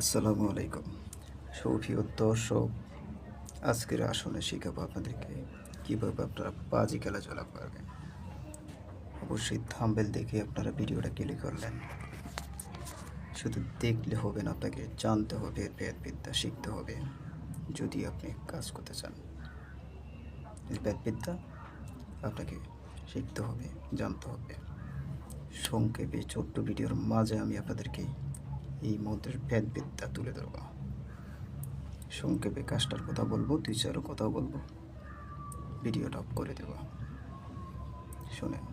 আসসালামু আলাইকুম। সুপ্রিয় দর্শক, আজকের আসনে শেখাবো আপনাদেরকে কীভাবে আপনারা বাজি খেলা চলা পারবেন অবশ্যই থাম্বেল দেখে আপনারা ভিডিওটা ক্লিক করলেন। শুধু দেখলে হবে না, আপনাকে জানতে হবে বেদ বিদ্যা শিখতে হবে, যদি আপনি কাজ করতে চান। এই বেদ বিদ্যা আপনাকে শিখতে হবে, জানতে হবে। সংক্ষেপে ছোট্ট ভিডিওর মাঝে আমি আপনাদেরকে এই মন্ত্রের ভেদ বিদ্যা তুলে ধরব সংক্ষেপে কাজটার কথা বলব দুই চারও কথা বলব। ভিডিওটা অফ করে দেব। শোনেন,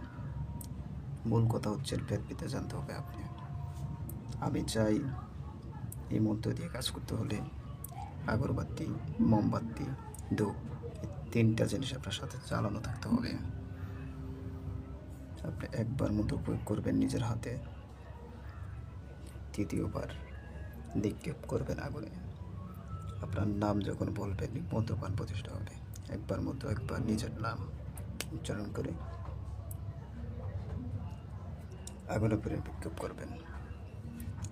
মূল কথা হচ্ছে ভেদ বিদ্যা জানতে হবে আপনি। আমি চাই এই মন্ত্র দিয়ে কাজ করতে হলে আগরবাতি, মোমবাতি, ধূপ তিনটা জিনিস আপনার সাথে চালানো থাকতে হবে। আপনি একবার মতো প্রয়োগ করবেন নিজের হাতে। তৃতীয়বার নিক্ষেপ করবেন আগুনে। আপনার নাম যখন বলবেন, মদ্যপান প্রতিষ্ঠা হবে। একবার মতো একবার নিজের নাম উচ্চারণ করে আগুনের উপরে বিক্ষেপ করবেন।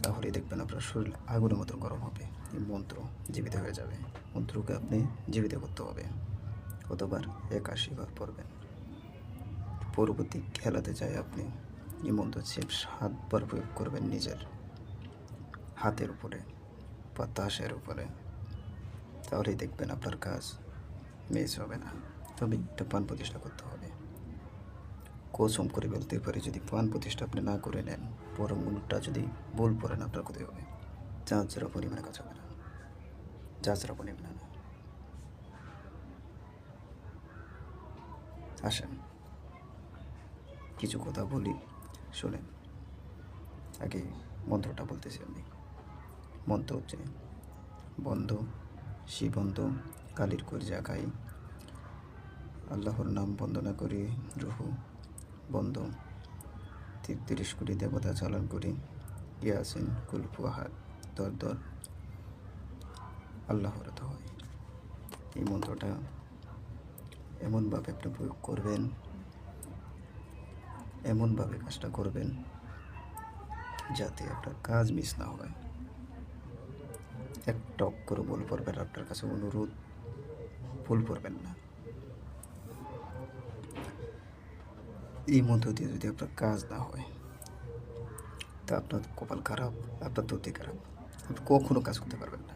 তাহলে দেখবেন আপনার শরীর আগুনের মতো গরম হবে। মন্ত্র জীবিত হয়ে যাবে। মন্ত্রকে আপনি জীবিত করতে হবে। কতবার একাশি বার পড়বেন। পরবর্তী খেলাতে চাই আপনি। এই মন্ত্র সাতবার প্রয়োগ করবেন নিজের। হাতের উপরে বা তাসের উপরে। তাহলেই দেখবেন আপনার কাজ মিস হবে না। তবে একটা পান প্রতিষ্ঠা করতে হবে। কসম করে বলতে পারি, যদি পান প্রতিষ্ঠা আপনি না করে নেন, বরং উল্টা যদি ভুল পড়েন আপনার ক্ষতি হবে। যার পরিমাণে কাজ হবে না। যার পরিমাণে না। আসেন। কিছু কথা বলি, শোনেন। আগে মন্ত্রটা বলতেছি আমি। মন্ত্র হচ্ছে। বন্ধ শিবন্ত কালীর কর্জা খাই। আল্লাহর নাম বন্দনা করি, রুহু, বন্ধ। তেত্রিশ কোটি দেবতা চালন করি, ইয়াসিন কুলফু আহাদ দর দর আল্লাহর হয় এই মন্ত্রটা এমনভাবে আপনি প্রয়োগ করবেন, এমনভাবে কাজটা করবেন, যাতে আপনার কাজ মিস না হয়। এক টক করে ভুল পড়বেন আপনার কাছে অনুরোধ, ভুল পড়বেন না। এই মধ্য দিয়ে যদি আপনার কাজ না হয়, তা আপনার কপাল খারাপ, আপনার তথ্য খারাপ। আপনি কখনো কাজ করতে পারবেন না।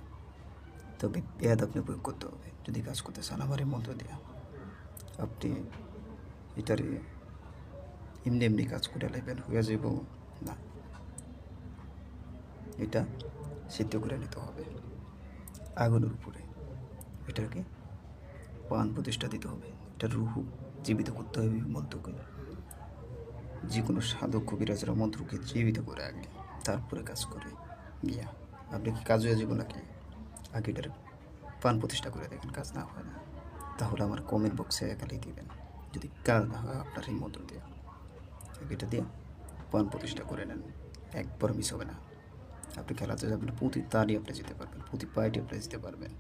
তবে পেয়াদ আপনি প্রয়োগ করতে হবে। যদি কাজ করতে চান আমার এই মন্ত্র দেওয়া আপনি এটারে এমনি এমনি কাজ করে নেবেন হয়ে যাব না। এটা সিদ্ধ করে নিতে হবে। আগুনের উপরে। এটাকে পান প্রতিষ্ঠা দিতে হবে। এটা রুহু জীবিত করতে হবে মন্ত্রকে। যে কোনো সাধক কবিরাজরা মন্ত্রকে জীবিত করে আগে, তারপরে কাজ করে। গিয়া, আপনি কি কাজ হয়ে যাব নাকি? আগে এটার পান প্রতিষ্ঠা করে দেখেন, কাজ না হয় না। তাহলে আমার কমেন্ট বক্সে একালেই দিবেন। যদি কাজ না হয় আপনার এই মন্ত্র দিয়ে। এটা দিয়ে পান প্রতিষ্ঠা করে নেন। একবার মিস হবে না। আপনি খেলাতে যাবেন, প্রতি তারই আপনি যেতে পারবেন, প্রতি পায়েটি আপনি যেতে পারবেন।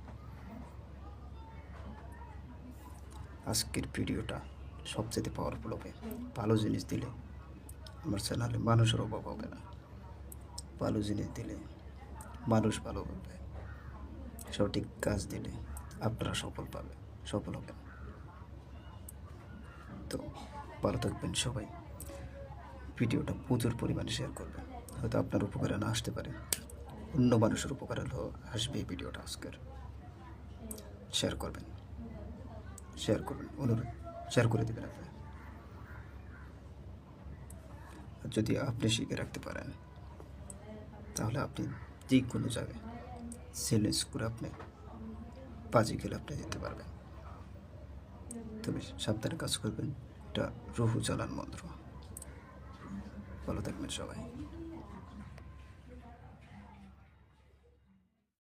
আজকের ভিডিওটা সবচেয়ে পাওয়ারফুল হবে। ভালো জিনিস দিলে আমার চ্যানেলে মানুষের অভাব হবে না। ভালো জিনিস দিলে মানুষ ভালো হবে। সঠিক কাজ দিলে আপনারা সফল পাবে, সফল হবেন। তো ভালো থাকবেন সবাই। ভিডিওটা প্রচুর পরিমাণে শেয়ার করবেন। হয়তো আপনার উপকারে না আসতে পারে। অন্য মানুষের উপকারে আসবে এই ভিডিওটা আজকের। শেয়ার করবেন। শেয়ার করবেন। অনুরোধ শেয়ার করে দেবেন আপনি। যদি আপনি শিখে রাখতে পারেন, তাহলে আপনি যে কোনো জায়গায় চ্যালেঞ্জ করে আপনি বাজি খেলে আপনি যেতে পারবেন। তবে সাবধানে কাজ করবেন। এটা রুহু চালান মন্ত্র। ভালো থাকবেন সবাই।